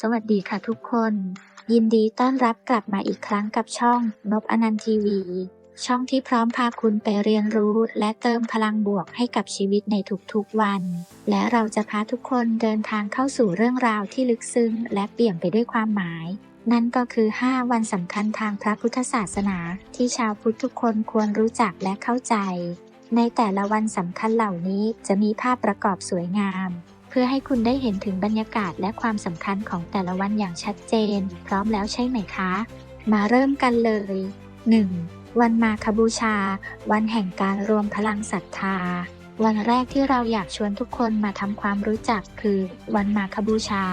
สวัสดีค่ะทุกคน ยินดีต้อนรับกลับมาอีกครั้งกับช่องนบอนันต์ทีวี ช่องที่พร้อมพาคุณไปเรียนรู้ และเติมพลังบวกให้กับชีวิตในทุกๆวัน และเราจะพาทุกคนเดินทางเข้าสู่เรื่องราวที่ลึกซึ้ง และเปี่ยมไปด้วยความหมาย นั่นก็คือ 5 วันสำคัญทางพระพุทธศาสนา ที่ชาวพุทธทุกคนควรรู้จักและเข้าใจ ในแต่ละวันสำคัญเหล่านี้จะมีภาพประกอบสวยงาม เพื่อให้คุณได้เห็นถึงบรรยากาศและความสำคัญของแต่ละวันอย่างชัดเจน พร้อมแล้วใช่ไหมคะ มาเริ่มกันเลย 1. วันมาคบูชา วันแห่งการรวมพลังศรัทธา วันแรกที่เราอยากชวนทุกคนมาทำความรู้จักคือ วันมาคบูชา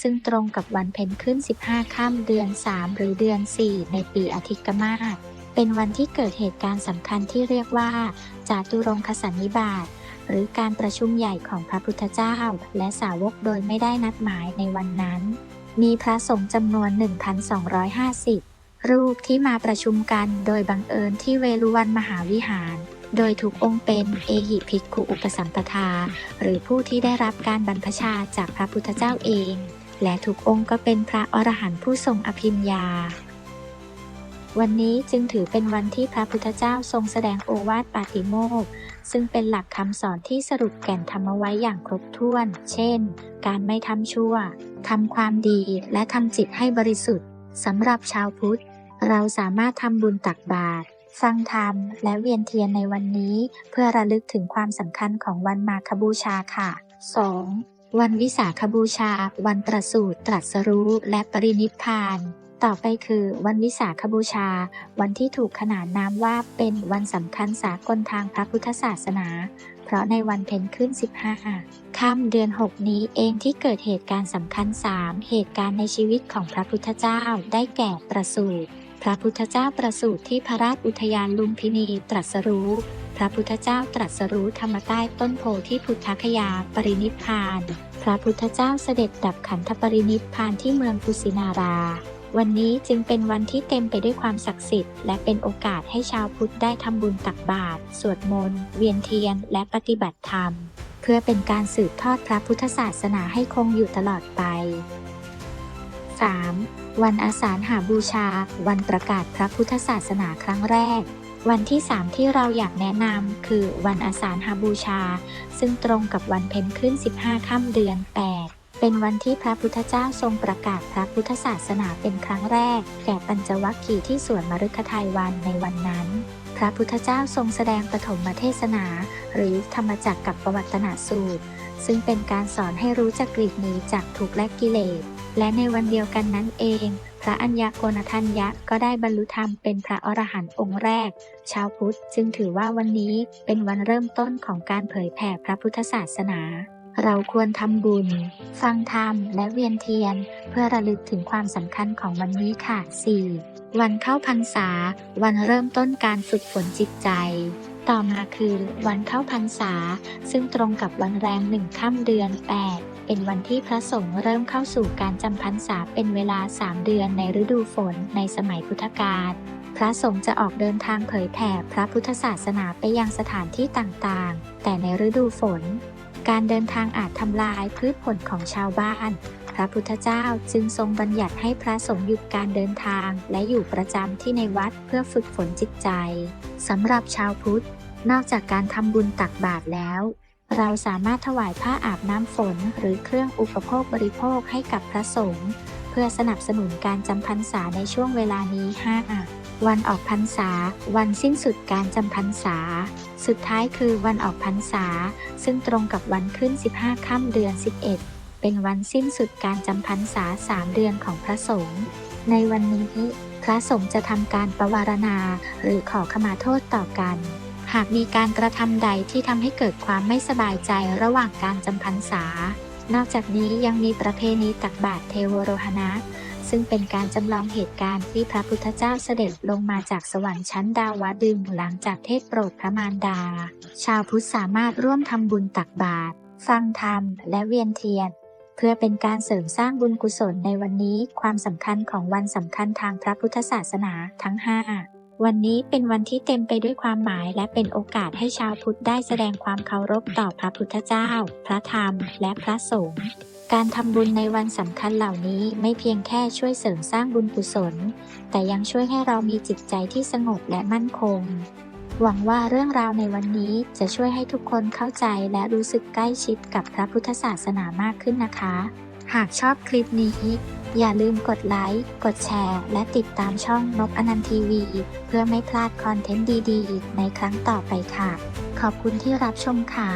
ซึ่งตรงกับวันเพ็ญขึ้น 15ค่ำเดือน 3 หรือเดือน 4 ในปีอธิกมาศเป็นวันที่เกิดเหตุการณ์สำคัญที่เรียกว่าจาตุรงคสันนิบาต หรือการประชุมใหญ่ของพระพุทธเจ้า และสาวกโดยไม่ได้นัดหมายในวันนั้น มีพระสงฆ์จำนวน 1,250 รูปที่มาประชุมกันโดยบังเอิญที่เวรุวันมหาวิหาร โดยทุกองค์เป็นเอหิภิกขุอุปสัมปทา หรือผู้ที่ได้รับการบรรพชาจากพระพุทธเจ้าเอง และทุกองค์ก็เป็นพระอรหันต์ผู้ทรงอภิญญาวันนี้จึงถือเป็นวันที่พระพุทธเจ้าทรงแสดงโอวาทปาติโมก ซึ่งเป็นหลักคำสอนที่สรุปแก่นธรรมเอาไว้อย่างครบถ้วน เช่น การไม่ทำชั่ว ทำความดีและทำจิตให้บริสุทธิ์สำหรับชาวพุทธ เราสามารถทำบุญตักบาตรฟังธรรม และเวียนเทียนในวันนี้ เพื่อระลึกถึงความสำคัญของวันมาคบูชาค่ะ 2. วันวิสาขบูชา วันประสูติตรัสรู้และปรินิพพาน ต่อไปคือวันวิสาขบูชา วันที่ถูกขนานนามว่าเป็นวันสำคัญสากลทางพระพุทธศาสนา เพราะในวันเพ็ญขึ้น 15ค่ำเดือน 6 นี้เองที่เกิดเหตุการณ์สำคัญ 3 เหตุการณ์ในชีวิตของพระพุทธเจ้าได้แก่ประสูติพระพุทธเจ้าประสูติที่พระราชอุทยานลุมพินีตรัสรู้ พระพุทธเจ้าตรัสรู้ธรรมใต้ต้นโพที่พุทธคยาปรินิพพาน พระพุทธเจ้าเสด็จดับขันธปรินิพพานที่เมืองกุสินารา วันนี้จึงเป็นวันที่เต็มไปด้วยความศักดิ์สิทธิ์ และเป็นโอกาสให้ชาวพุทธได้ทำบุญตักบาตรสวดมนต์ เวียนเทียน และปฏิบัติธรรม เพื่อเป็นการสืบทอดพระพุทธศาสนาให้คงอยู่ตลอดไป 3. วันอาสาฬหาบูชา วันประกาศพระพุทธศาสนาครั้งแรก วันที่ 3 ที่เราอยากแนะนำคือวันอาสาฬหาบูชา ซึ่งตรงกับวันเพ็ญขึ้น 15 ค่ำเดือน 8 เป็นวันที่พระพุทธเจ้าทรงประกาศพระพุทธศาสนาเป็นครั้งแรก แก่ปัญจวัคคีย์ที่สวนมฤคทายวันในวันนั้น พระพุทธเจ้าทรงแสดงปฐมเทศนา หรือธรรมจักรกับประวัตนสูตร ซึ่งเป็นการสอนให้รู้จักกลีกนี้จากทุกและกิเลส และในวันเดียวกันนั้นเอง พระอัญญาโกณทัญญะก็ได้บรรลุธรรมเป็นพระอรหันต์องค์แรก ชาวพุทธจึงถือว่าวันนี้เป็นวันเริ่มต้นของการเผยแผ่พระพุทธศาสนา เราควรทำบุญ ฟังธรรม และเวียนเทียน เพื่อระลึกถึงความสำคัญของวันนี้ค่ะ 4. วันเข้าพรรษา วันเริ่มต้นการฝึกฝนจิตใจ ต่อมาคือวันเข้าพรรษา ซึ่งตรงกับวันแรมหนึ่งค่ำเดือน 8 เป็นวันที่พระสงฆ์เริ่มเข้าสู่การจำพรรษาเป็นเวลา 3 เดือนในฤดูฝนในสมัยพุทธกาลพระสงฆ์จะออกเดินทางเผยแผ่พระพุทธศาสนาไปยังสถานที่ต่างๆ แต่ในฤดูฝน การเดินทางอาจทำลายพืชผลของชาวบ้าน พระพุทธเจ้าจึงทรงบัญญัติให้พระสงฆ์หยุดการเดินทางและอยู่ประจำที่ในวัดเพื่อฝึกฝนจิตใจสำหรับชาวพุทธ นอกจากการทำบุญตักบาตรแล้ว เราสามารถถวายผ้าอาบน้ำฝน หรือเครื่องอุปโภคบริโภคให้กับพระสงฆ์เพื่อสนับสนุนการจำพรรษาในช่วงเวลานี้ 5. วันออกพรรษา วันสิ้นสุดการจำพรรษา สุดท้ายคือวันออกพรรษา ซึ่งตรงกับวันขึ้น 15 ค่ำเดือน 11 เป็นวันสิ้นสุดการจำพรรษา 3 เดือนของพระสงฆ์ในวันนี้พระสงฆ์จะทำการประวารณา หรือขอขมาโทษต่อกัน หากมีการกระทำใดที่ทำให้เกิดความไม่สบายใจระหว่างการจำพรรษา นอกจากนี้ยังมีประเพณีตักบาตรเทวโรหณะ ซึ่งเป็นการจำลองเหตุการณ์ที่พระพุทธเจ้าเสด็จลงมาจากสวรรค์ชั้นดาวดึงหลังจากเทศโปรดพระมารดา ชาวพุทธสามารถร่วมทำบุญตักบาตรฟังธรรม และเวียนเทียน เพื่อเป็นการเสริมสร้างบุญกุศลในวันนี้ ความสำคัญของวันสำคัญทางพระพุทธศาสนาทั้ง 5 วันนี้เป็นวันที่เต็มไปด้วยความหมาย และเป็นโอกาสให้ชาวพุทธได้แสดงความเคารพต่อพระพุทธเจ้า พระธรรม และพระสงฆ์การทำบุญในวันสำคัญเหล่านี้ไม่เพียงแค่ช่วยเสริมสร้างบุญกุศล แต่ยังช่วยให้เรามีจิตใจที่สงบและมั่นคง หวังว่าเรื่องราวในวันนี้จะช่วยให้ทุกคนเข้าใจและรู้สึกใกล้ชิดกับพระพุทธศาสนามากขึ้นนะคะ หากชอบคลิปนี้ อย่าลืมกดไลค์ กดแชร์ และติดตามช่องนบอนันต์ทีวี เพื่อไม่พลาดคอนเทนต์ดีๆ ในครั้งต่อไปค่ะ ขอบคุณที่รับชมค่ะ